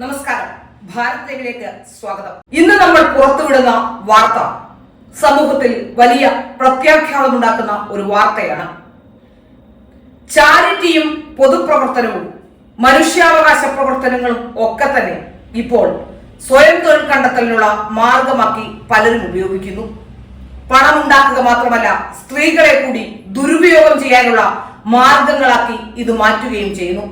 നമസ്കാരം. ഭാരത് ലൈവിലേക്ക് സ്വാഗതം. ഇന്ന് നമ്മൾ പുറത്തുവിടുന്ന വാർത്ത സമൂഹത്തിൽ വലിയ പ്രത്യാഘാതമുണ്ടാക്കുന്ന ഒരു വാർത്തയാണ്. ചാരിറ്റിയും പൊതുപ്രവർത്തനവും മനുഷ്യാവകാശ പ്രവർത്തനങ്ങളും ഒക്കെ തന്നെ ഇപ്പോൾ സ്വയം തൊഴിൽ കണ്ടെത്തലിനുള്ള മാർഗമാക്കി പലരും ഉപയോഗിക്കുന്നു. പണം ഉണ്ടാക്കുക മാത്രമല്ല സ്ത്രീകളെ കൂടി ദുരുപയോഗം ചെയ്യാനുള്ള മാർഗങ്ങളാക്കി ഇത് മാറ്റുകയും ചെയ്യുന്നു.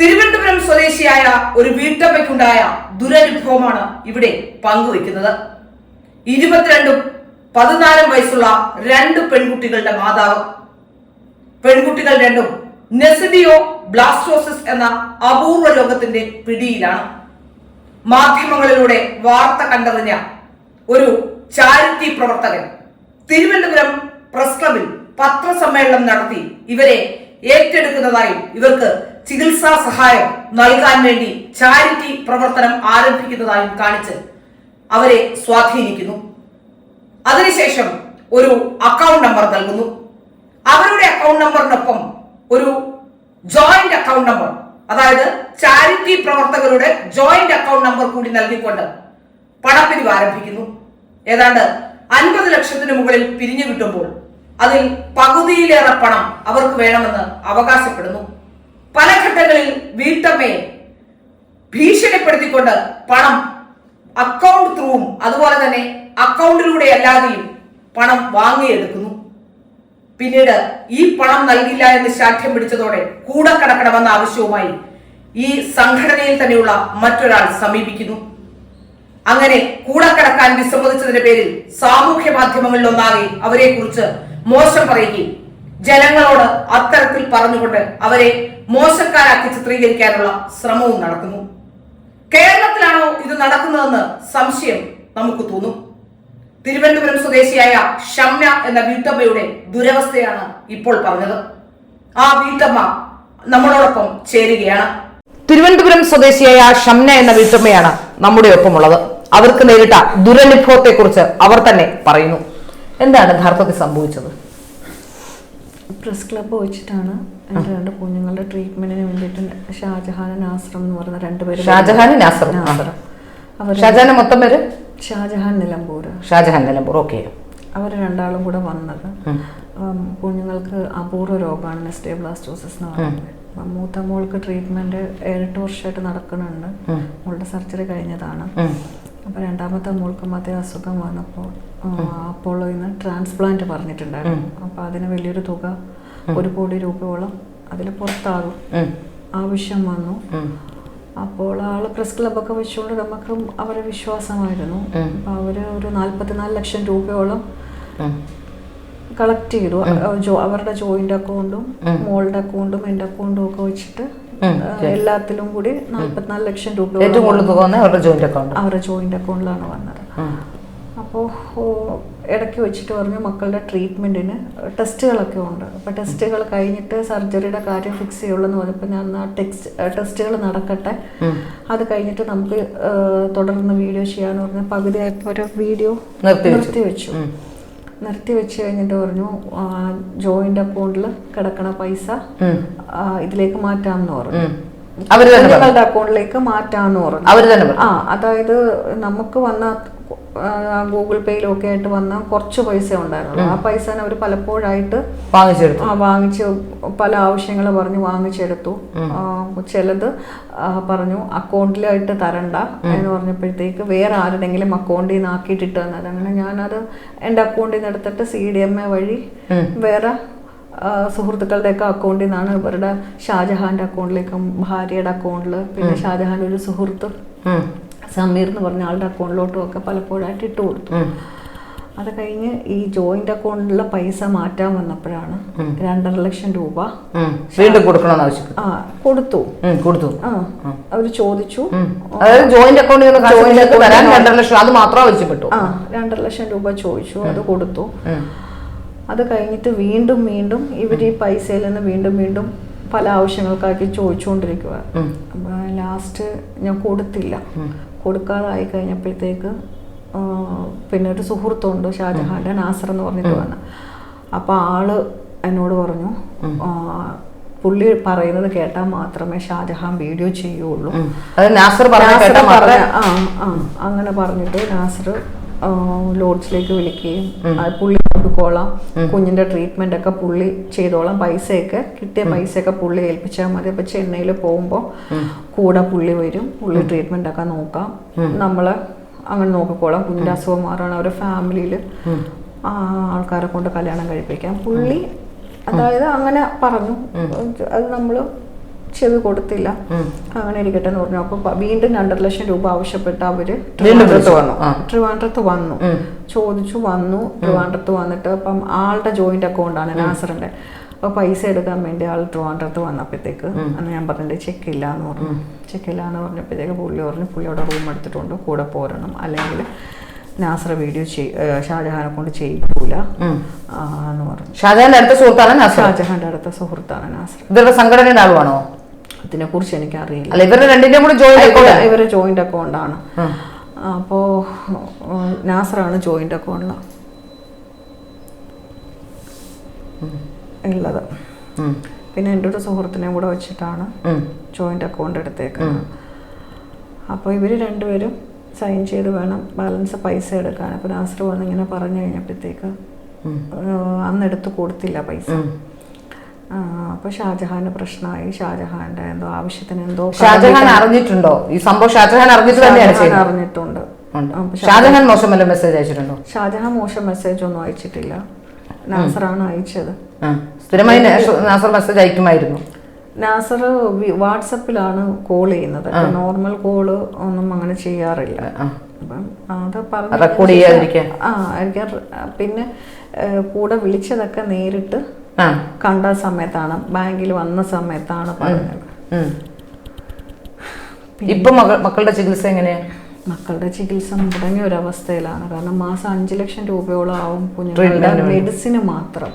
തിരുവനന്തപുരം സ്വദേശിയായ ഒരു വീട്ടമ്മയ്ക്കുണ്ടായ ദുരനുഭവമാണ് ഇവിടെ പങ്കുവയ്ക്കുന്നത്. ഇരുപത്തിരണ്ടും പതിനാലും വയസ്സുള്ള രണ്ട് പെൺകുട്ടികളുടെ മാതാവ്. പെൺകുട്ടികൾ രണ്ടും നെസിഡിയോ ബ്ലാസ്റ്റോസിസ് എന്ന അപൂർവ രോഗത്തിന്റെ പിടിയിലാണ്. മാധ്യമങ്ങളിലൂടെ വാർത്ത കണ്ടറിഞ്ഞ ഒരു ചാരിറ്റി പ്രവർത്തകൻ തിരുവനന്തപുരം പ്രസ് ക്ലബിൽ പത്രസമ്മേളനം നടത്തി ഇവരെ ഏറ്റെടുക്കുന്നതായും ഇവർക്ക് ചികിത്സാ സഹായം നൽകാൻ വേണ്ടി ചാരിറ്റി പ്രവർത്തനം ആരംഭിക്കുന്നതായും കാണിച്ച് അവരെ സ്വാധീനിക്കുന്നു. അതിനുശേഷം ഒരു അക്കൗണ്ട് നമ്പർ നൽകുന്നു. അവരുടെ അക്കൗണ്ട് നമ്പറിനൊപ്പം ഒരു ജോയിന്റ് അക്കൗണ്ട് നമ്പർ അതായത് ചാരിറ്റി പ്രവർത്തകരുടെ ജോയിന്റ് അക്കൗണ്ട് നമ്പർ കൂടി നൽകിക്കൊണ്ട് പണപ്പിരിവ് ആരംഭിക്കുന്നു ഏതാണ്ട് അൻപത് ലക്ഷത്തിന് മുകളിൽ പിരിഞ്ഞു കിട്ടുമ്പോൾ അതിൽ പകുതിയിലേറെ പണം അവർക്ക് വേണമെന്ന് അവകാശപ്പെടുന്നു. പല ഘട്ടങ്ങളിൽ വീട്ടമ്മയെ ഭീഷണിപ്പെടുത്തിക്കൊണ്ട് പണം അക്കൗണ്ട് ത്രൂവും അതുപോലെ തന്നെ അക്കൗണ്ടിലൂടെ അല്ലാതെയും പണം വാങ്ങിയെടുക്കുന്നു. പിന്നീട് ഈ പണം നൽകില്ല എന്ന് ശാഠ്യം പിടിച്ചതോടെ കൂടെ കടക്കണമെന്ന ആവശ്യവുമായി ഈ സംഘടനയിൽ തന്നെയുള്ള മറ്റൊരാൾ സമീപിക്കുന്നു. അങ്ങനെ കൂടെ കടക്കാൻ വിസമ്മതിച്ചതിന്റെ പേരിൽ സാമൂഹ്യ മാധ്യമങ്ങളിൽ ഒന്നാകെ അവരെ കുറിച്ച് മോശം പറയുകയും ജനങ്ങളോട് അത്തരത്തിൽ പറഞ്ഞുകൊണ്ട് അവരെ മോശക്കാരാക്കി ചിത്രീകരിക്കാനുള്ള ശ്രമവും നടക്കുന്നു. കേരളത്തിലാണോ ഇത് നടക്കുന്നതെന്ന് സംശയം നമുക്ക് തോന്നും. തിരുവനന്തപുരം സ്വദേശിയായ ഷമ്യ എന്ന വീട്ടമ്മയുടെ ദുരവസ്ഥയാണ് ഇപ്പോൾ പറഞ്ഞത്. ആ വീട്ടമ്മ നമ്മളോടൊപ്പം ചേരുകയാണ്. തിരുവനന്തപുരം സ്വദേശിയായ ഷംന എന്ന വീട്ടമ്മയാണ് നമ്മുടെ ഒപ്പമുള്ളത് അവർക്ക് നേരിട്ട ദുരനുഭവത്തെ കുറിച്ച് അവർ തന്നെ പറയുന്നു. എന്താണ് യഥാർത്ഥത്തിൽ സംഭവിച്ചത്? പ്രസ് ക്ലബ്ബ് വെച്ചിട്ടാണ് എന്റെ രണ്ട് കുഞ്ഞുങ്ങളുടെ ട്രീറ്റ്മെന്റിന് വേണ്ടിയിട്ട് ഷാജഹാൻ നാസറും എന്ന് പറയുന്ന രണ്ടുപേരും ഷാജഹാൻ നാസറും. നാസറും അവർ മൊത്തം പേര്? ഷാജഹാൻ നിലമ്പൂർ. ഷാജഹാൻ നിലമ്പൂർ. ഓക്കെ. അവർ രണ്ടാളും കൂടെ വന്നത്. കുഞ്ഞുങ്ങൾക്ക് അപൂർവ രോഗമാണ് നെസ്റ്റേബ്ലാസ്റ്റോസിസ് എന്ന് പറയുന്നത്. അപ്പം മൂത്ത മോൾക്ക് ട്രീറ്റ്മെന്റ് ഏഴെട്ട് വർഷമായിട്ട് നടക്കുന്നുണ്ട്. മോളുടെ സർജറി കഴിഞ്ഞതാണ്. അപ്പോൾ രണ്ടാമത്തെ മോൾക്ക് അതേ അസുഖം വന്നപ്പോൾ അപ്പോളോയിൽ നിന്ന് ട്രാൻസ്പ്ലാന്റ് പറഞ്ഞിട്ടുണ്ടായിരുന്നു. അപ്പോൾ അതിന് വലിയൊരു തുക ഒരു കോടി രൂപയോളം അതിൽ പുറത്താകും. ആവശ്യം വന്നു. അപ്പോൾ ആൾ പ്രസ് ക്ലബൊക്കെ വെച്ചുകൊണ്ട് നമുക്ക് അവരെ വിശ്വാസമായിരുന്നു. അപ്പോൾ അവർ ഒരു നാല്പത്തിനാല് ലക്ഷം രൂപയോളം കളക്ട് ചെയ്തു. അവരുടെ ജോയിന്റ് അക്കൗണ്ടും മോളുടെ അക്കൗണ്ടും എന്റെ അക്കൗണ്ടും ഒക്കെ വെച്ചിട്ട് എല്ലാത്തിലും കൂടി നാല്പത്തിനാല് ലക്ഷം രൂപ ഏറ്റവും കൂടുതൽ അവരുടെ ജോയിന്റ് അക്കൗണ്ടിലാണ് വന്നത്. അപ്പോൾ ഇടയ്ക്ക് വെച്ചിട്ട് പറഞ്ഞു മക്കളുടെ ട്രീറ്റ്മെന്റിന് ടെസ്റ്റുകളൊക്കെ ഉണ്ട്. അപ്പോൾ ടെസ്റ്റുകൾ കഴിഞ്ഞിട്ട് സർജറിയുടെ കാര്യം ഫിക്സ് ചെയ്യുള്ളൂ എന്ന് പറഞ്ഞപ്പോൾ ഞാൻ ആ ടെക്സ്റ്റ് ടെസ്റ്റുകൾ നടക്കട്ടെ. അത് കഴിഞ്ഞിട്ട് നമുക്ക് തുടർന്ന് വീഡിയോ ചെയ്യാന്ന് പറഞ്ഞ പകുതിയായപ്പോൾ ഒരു വീഡിയോ നിർത്തി വെച്ചു നിർത്തി വെച്ച് കഴിഞ്ഞിട്ട് പറഞ്ഞു ജോയിന്റ് അക്കൗണ്ടിൽ കിടക്കണ പൈസ ഇതിലേക്ക് മാറ്റാമെന്ന് പറഞ്ഞു. തന്നെ അക്കൗണ്ടിലേക്ക് മാറ്റാമെന്ന് പറഞ്ഞു. ആ അതായത് നമുക്ക് വന്ന ഗൂഗിൾ പേയിലും ഒക്കെ ആയിട്ട് വന്ന കുറച്ച് പൈസ ഉണ്ടായിരുന്നു. ആ പൈസ അവർ പലപ്പോഴായിട്ട് വാങ്ങിച്ചെടുത്തു. ആ, വാങ്ങിച്ച് പല ആവശ്യങ്ങൾ പറഞ്ഞ് വാങ്ങിച്ചെടുത്തു. ചിലത് പറഞ്ഞു അക്കൗണ്ടിലായിട്ട് തരണ്ട എന്ന് പറഞ്ഞപ്പോഴത്തേക്ക് വേറെ ആരുടെങ്കിലും അക്കൗണ്ടിൽ നിന്ന് ആക്കിയിട്ടിട്ട് തന്നത് അങ്ങനെ ഞാനത് എന്റെ അക്കൗണ്ടിൽ നിന്ന് എടുത്തിട്ട് സി ഡി എം എ വഴി വേറെ സുഹൃത്തുക്കളുടെ സുഹൃത്തുക്കളുടെയൊക്കെ അക്കൗണ്ടിൽ നിന്നാണ് ഇവരുടെ ഷാജഹാന്റെ അക്കൗണ്ടിലേക്കും ഭാര്യയുടെ അക്കൗണ്ടിൽ പിന്നെ ഷാജഹാന്റെ ഒരു സുഹൃത്ത് സമീർ എന്ന് പറഞ്ഞ ആളുടെ അക്കൗണ്ടിലോട്ടും ഒക്കെ പലപ്പോഴായിട്ട് ഇട്ട് കൊടുത്തു. അത് കഴിഞ്ഞ് ഈ ജോയിന്റ് അക്കൗണ്ടിലുള്ള പൈസ മാറ്റാൻ വന്നപ്പോഴാണ് രണ്ടര ലക്ഷം രൂപ വീണ്ടും കൊടുക്കണമെന്ന് ആ കൊടുത്തു. കൊടുത്തു. ആ അവർ ചോദിച്ചു. അതായത് ജോയിന്റ് അക്കൗണ്ടിൽ നിന്ന് നിങ്ങൾക്ക് രണ്ടര ലക്ഷം അത് മാത്രം ആവശ്യപ്പെട്ടു. ആ രണ്ടര ലക്ഷം രൂപ ചോദിച്ചു അത് കൊടുത്തു. അത് കഴിഞ്ഞിട്ട് വീണ്ടും വീണ്ടും ഇവർ ഈ പൈസയിൽ നിന്ന് വീണ്ടും വീണ്ടും പല ആവശ്യങ്ങൾക്കാക്കി ചോദിച്ചുകൊണ്ടിരിക്കുക ലാസ്റ്റ് ഞാൻ കൊടുത്തില്ല. കൊടുക്കാതായി കഴിഞ്ഞപ്പോഴത്തേക്ക് പിന്നെ ഒരു സുഹൃത്തുണ്ട് ഷാജഹാന്റെ നാസർ എന്ന് പറഞ്ഞിട്ട് വന്ന. അപ്പൊ ആൾ എന്നോട് പറഞ്ഞു പുള്ളി പറയുന്നത് കേട്ടാൽ മാത്രമേ ഷാജഹാൻ വീഡിയോ ചെയ്യുള്ളൂ. നാസർ പറഞ്ഞ ആ അങ്ങനെ പറഞ്ഞിട്ട് നാസർ ലോഡ്സിലേക്ക് വിളിക്കുകയും പുള്ളി നോക്കിക്കോളാം കുഞ്ഞിന്റെ ട്രീറ്റ്മെന്റ് ഒക്കെ പുള്ളി ചെയ്തോളാം. പൈസയൊക്കെ കിട്ടിയ പൈസയൊക്കെ പുള്ളി ഏൽപ്പിച്ചാൽ മതി. അപ്പൊ ചെന്നൈയിൽ പോകുമ്പോൾ കൂടെ പുള്ളി വരും. പുള്ളി ട്രീറ്റ്മെന്റ് ഒക്കെ നോക്കാം. നമ്മൾ അങ്ങനെ നോക്കിക്കോളാം. കുഞ്ഞിന്റെ അസുഖം മാറാണ്. അവരുടെ ഫാമിലിയിൽ ആൾക്കാരെ കൊണ്ട് കല്യാണം കഴിപ്പിക്കാം. പുള്ളി അതായത് അങ്ങനെ പറഞ്ഞു. അത് നമ്മൾ ചെവി കൊടുത്തില്ല. അങ്ങനെ ഇരിക്കട്ടെ എന്ന് പറഞ്ഞു. അപ്പൊ വീണ്ടും രണ്ടര ലക്ഷം രൂപ ആവശ്യപ്പെട്ട് അവർ. ട്രിവാൻഡ്രത്ത് വന്നു. ചോദിച്ചു വന്നു ട്രിവാൻഡ്രത്ത് വന്നിട്ട് അപ്പം ആളുടെ ജോയിന്റ് അക്കൗണ്ടാണ് നാസറിന്റെ അപ്പൊ പൈസ എടുക്കാൻ വേണ്ടി ആൾ ട്രിവാൻഡ്രത്ത് വന്നപ്പോഴത്തേക്ക് അന്ന് ഞാൻ പറഞ്ഞിട്ട് ചെക്ക് ഇല്ല എന്ന് പറഞ്ഞു. ചെക്ക് ഇല്ല എന്ന് പറഞ്ഞപ്പോഴത്തേക്ക് പുള്ളി പറഞ്ഞു പുള്ളിയോടെ റൂം എടുത്തിട്ടുണ്ട് കൂടെ പോരണം. അല്ലെങ്കിൽ നാസർ വീഡിയോ ഷാജഹാനെ കൊണ്ട് ചെയ്യിക്കൂല. ആ, എന്ന് പറഞ്ഞു. ഷാജഹാന്റെ അടുത്ത സുഹൃത്താണ് ഷാജഹാന്റെ അടുത്ത സുഹൃത്താണ് നാസർ. ഇവരുടെ സംഘടനയുടെ ആളുവാണോ? ഇതിനെ കുറിച്ച് എനിക്കറിയില്ല. അല്ല ഇവരുടെ രണ്ടിന്റെയും കൂടി ജോയിന്റ് അക്കൗണ്ട് ഇവർ ജോയിന്റ് അക്കൗണ്ടാണ് അപ്പോ ഉം, നാസറാണ് ജോയിന്റ് അക്കൗണ്ടിൽ ഉള്ളത്. പിന്നെ എന്റെ ഒരു സുഹൃത്തിനെയും കൂടെ വെച്ചിട്ടാണ് ജോയിന്റ് അക്കൗണ്ട് എടുത്തേക്കുന്നത്. അപ്പോൾ ഇവർ രണ്ടുപേരും സൈൻ ചെയ്ത് വേണം ബാലൻസ് പൈസ എടുക്കാൻ. അപ്പോൾ നാസർ വന്ന് ഇങ്ങനെ പറഞ്ഞു കഴിഞ്ഞപ്പോഴത്തേക്ക് അന്ന് എടുത്ത് കൊടുത്തില്ല പൈസ. അപ്പോൾ ഷാജഹാന്റെ പ്രശ്നമായി. ഷാജഹാന്റെ എന്തോ ആവശ്യത്തിന് എന്തോ ഷാജഹാൻ അറിഞ്ഞിട്ടുണ്ടോ? ഈ സംഭവം ഷാജഹാൻ അറിഞ്ഞിട്ട് തന്നെയാണ് അറിഞ്ഞിട്ടുണ്ട്. ഷാജഹാൻ മോശം മെസ്സേജ് അയച്ചിട്ടുണ്ടോ? ഷാജഹാൻ മോശം മെസ്സേജ് ഒന്നും അയച്ചിട്ടില്ല. നാസറാണ് അയച്ചത്. സ്ഥിരമായി നാസർ- മെസ്സേജ് അയക്കുമായിരുന്നു. നാസർ വാട്സപ്പിലാണ് കോൾ ചെയ്യുന്നത്. നോർമൽ കോൾ ഒന്നും അങ്ങനെ ചെയ്യാറില്ല. അപ്പം അത് പറഞ്ഞു റെക്കോർഡ് ചെയ്യാതിരിക്കാൻ. ആ പിന്നെ കൂടെ വിളിച്ചതൊക്കെ നേരിട്ട് കണ്ട സമയത്താണ് ബാങ്കിൽ വന്ന സമയത്താണ് പറഞ്ഞത്. ഇപ്പൊ മക്കളുടെ ചികിത്സ എങ്ങനെയാ? മക്കളുടെ ചികിത്സ മുടങ്ങിയ ഒരു അവസ്ഥയിലാണ്. കാരണം മാസം അഞ്ച് ലക്ഷം രൂപയോളം ആവും കുഞ്ഞുങ്ങളുടെ മെഡിസിന് മാത്രം.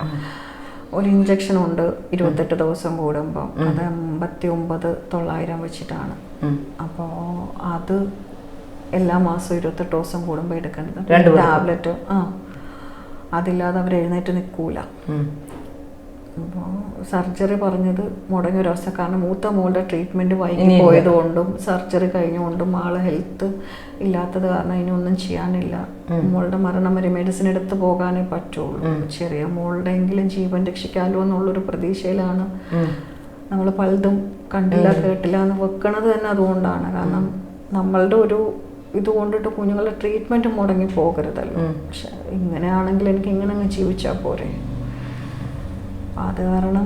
ഒരു ഇഞ്ചക്ഷൻ ഉണ്ട് ഇരുപത്തെട്ട് ദിവസം കൂടുമ്പോൾ അത് അമ്പത്തി ഒമ്പത് തൊള്ളായിരം വെച്ചിട്ടാണ്. അപ്പോൾ അത് എല്ലാ മാസവും ഇരുപത്തെട്ട് ദിവസം കൂടുമ്പോൾ എടുക്കേണ്ടത്. ടാബ്ലറ്റ്. ആ. അതില്ലാതെ അവർ എഴുന്നേറ്റ് നിൽക്കൂല. അപ്പോൾ സർജറി പറഞ്ഞത് മുടങ്ങിയ ഒരു അവസ്ഥ. കാരണം മൂത്ത മോളുടെ ട്രീറ്റ്മെന്റ് വൈകി പോയതുകൊണ്ടും സർജറി കഴിഞ്ഞുകൊണ്ടും ആൾ ഹെൽത്ത് ഇല്ലാത്തത് കാരണം ഇനിയൊന്നും ചെയ്യാനില്ല. മോളുടെ മരണം വരെ മെഡിസിൻ എടുത്ത് പോകാനേ പറ്റുള്ളൂ. ചെറിയ മോളുടെ എങ്കിലും ജീവൻ രക്ഷിക്കാമല്ലോ എന്നുള്ളൊരു പ്രതീക്ഷയിലാണ് നമ്മൾ പലതും കണ്ടില്ല കേട്ടില്ല എന്ന് വെക്കണത് തന്നെ അതുകൊണ്ടാണ്. കാരണം നമ്മളുടെ ഒരു ഇത് കൊണ്ടിട്ട് കുഞ്ഞുങ്ങളുടെ ട്രീറ്റ്മെന്റ് മുടങ്ങി പോകരുതല്ലോ. പക്ഷെ ഇങ്ങനെയാണെങ്കിൽ എനിക്ക് ഇങ്ങനെ അങ്ങ് ജീവിച്ചാൽ പോരെ. അത് കാരണം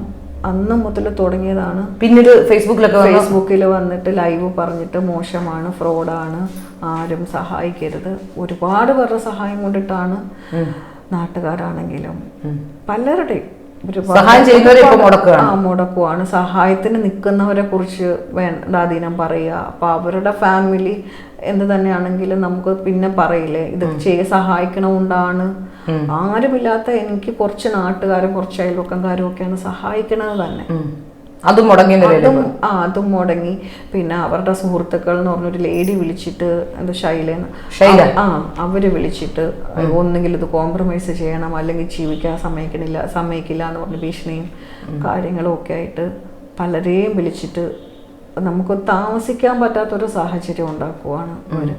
അന്ന് മുതൽ തുടങ്ങിയതാണ്. പിന്നീട് ഫേസ്ബുക്കിലൊക്കെ ഫേസ്ബുക്കിൽ വന്നിട്ട് ലൈവ് പറഞ്ഞിട്ട് മോശമാണ് ഫ്രോഡാണ് ആരും സഹായിക്കരുത്. ഒരുപാട് പേരുടെ സഹായം കൊണ്ടിട്ടാണ് നാട്ടുകാരാണെങ്കിലും പലരുടെയും സഹായം ചെയ്യുന്നവരെ ഇപ്പൊ മുടക്കുകയാണ്. ആ മുടക്കുവാണ്. സഹായത്തിന് നിൽക്കുന്നവരെ കുറിച്ച് വേണ്ടാധീനം പറയുക. അപ്പൊ അവരുടെ ഫാമിലി എന്ത് തന്നെയാണെങ്കിലും നമുക്ക് പിന്നെ പറയില്ലേ? ഇത് ചെയ്യ സഹായിക്കണമുണ്ടാണ്. ആരുമില്ലാത്ത എനിക്ക് കുറച്ച് നാട്ടുകാരും കുറച്ച് അയൽവക്കംകാരും ഒക്കെയാണ് സഹായിക്കണത് തന്നെ. അതും മുടങ്ങി ആ അതും മുടങ്ങി. പിന്നെ അവരുടെ സുഹൃത്തുക്കൾ എന്ന് പറഞ്ഞൊരു ലേഡി വിളിച്ചിട്ട് എന്താ ശൈലേന്ന് ശൈല? ആ അവർ വിളിച്ചിട്ട് ഒന്നെങ്കിൽ ഇത് കോംപ്രമൈസ് ചെയ്യണം അല്ലെങ്കിൽ ജീവിക്കാൻ സമ്മതിക്കണില്ല സമ്മതിക്കില്ല എന്ന് പറഞ്ഞ് ഭീഷണിയും കാര്യങ്ങളും ഒക്കെ ആയിട്ട് പലരെയും വിളിച്ചിട്ട് നമുക്ക് താമസിക്കാൻ പറ്റാത്തൊരു സാഹചര്യം ഉണ്ടാക്കുവാണ് അവർ.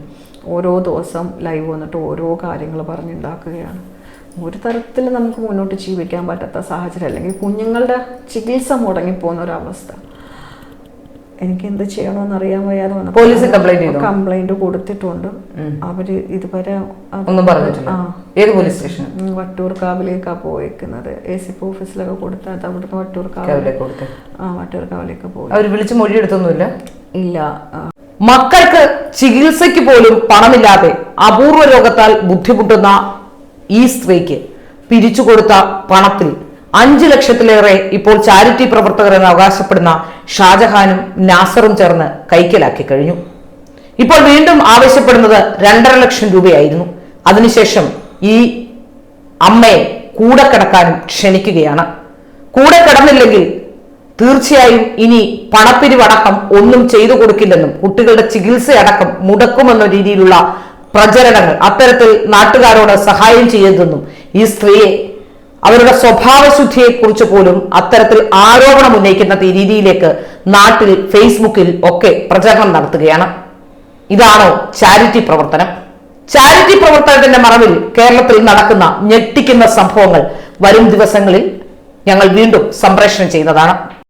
ഓരോ ദിവസം ലൈവ് വന്നിട്ട് ഓരോ കാര്യങ്ങൾ പറഞ്ഞുണ്ടാക്കുകയാണ്. ഒരു തരത്തിൽ നമുക്ക് മുന്നോട്ട് ജീവിക്കാൻ പറ്റാത്ത സാഹചര്യം അല്ലെങ്കിൽ കുഞ്ഞുങ്ങളുടെ ചികിത്സ മുടങ്ങിപ്പോകുന്ന ഒരവസ്ഥ എനിക്ക് എന്ത് ചെയ്യണമെന്ന് അറിയാൻ വയ്യാതെ വന്നു. പോലീസ് കംപ്ലൈന്റ് കംപ്ലൈന്റ് കൊടുത്തിട്ടുണ്ട്. അവർ ഇതുവരെ ഒന്നും പറഞ്ഞിട്ടില്ല. ഏത് പോലീസ് സ്റ്റേഷൻ വട്ടൂർക്കാവിലേക്കാ പോയേക്കുന്നത്. എ സി പി ഓഫീസിലൊക്കെ കൊടുത്താൽ അവിടുന്ന് വട്ടൂർക്കാവ് കാവിലേക്ക്. കൊടുത്ത്. ആ വട്ടൂർക്കാവിലേക്ക് പോയി. അവർ വിളിച്ച് മൊഴിയെടുത്തൊന്നുമില്ല? ഇല്ല. മക്കൾക്ക് ചികിത്സയ്ക്ക് പോലും പണമില്ലാതെ അപൂർവ രോഗത്താൽ ബുദ്ധിമുട്ടുന്ന ഈ സ്ത്രീക്ക് പിരിച്ചു കൊടുത്ത പണത്തിൽ അഞ്ചു ലക്ഷത്തിലേറെ ഇപ്പോൾ ചാരിറ്റി പ്രവർത്തകർ എന്ന് അവകാശപ്പെടുന്ന ഷാജഹാനും നാസറും ചേർന്ന് കൈക്കലാക്കി കഴിഞ്ഞു. ഇപ്പോൾ വീണ്ടും ആവശ്യപ്പെടുന്നത് രണ്ടര ലക്ഷം രൂപയായിരുന്നു. അതിനുശേഷം ഈ അമ്മയെ കൂടെ കിടക്കാനും ക്ഷണിക്കുകയാണ്. കൂടെ കിടന്നില്ലെങ്കിൽ തീർച്ചയായും ഇനി പണപ്പിരിവടക്കം ഒന്നും ചെയ്തു കൊടുക്കില്ലെന്നും കുട്ടികളുടെ ചികിത്സയടക്കം മുടക്കുമെന്ന രീതിയിലുള്ള പ്രചരണങ്ങൾ അത്തരത്തിൽ നാട്ടുകാരോട് സഹായം ചെയ്യരുതെന്നും ഈ സ്ത്രീയെ അവരുടെ സ്വഭാവശുദ്ധിയെക്കുറിച്ച് പോലും അത്തരത്തിൽ ആരോപണം ഉന്നയിക്കുന്ന രീതിയിലേക്ക് നാട്ടിൽ ഫേസ്ബുക്കിൽ ഒക്കെ പ്രചരണം നടത്തുകയാണ്. ഇതാണോ ചാരിറ്റി പ്രവർത്തനം? ചാരിറ്റി പ്രവർത്തനത്തിന്റെ മറവിൽ കേരളത്തിൽ നടക്കുന്ന ഞെട്ടിക്കുന്ന സംഭവങ്ങൾ വരും ദിവസങ്ങളിൽ ഞങ്ങൾ വീണ്ടും സംപ്രേഷണം ചെയ്യുന്നതാണ്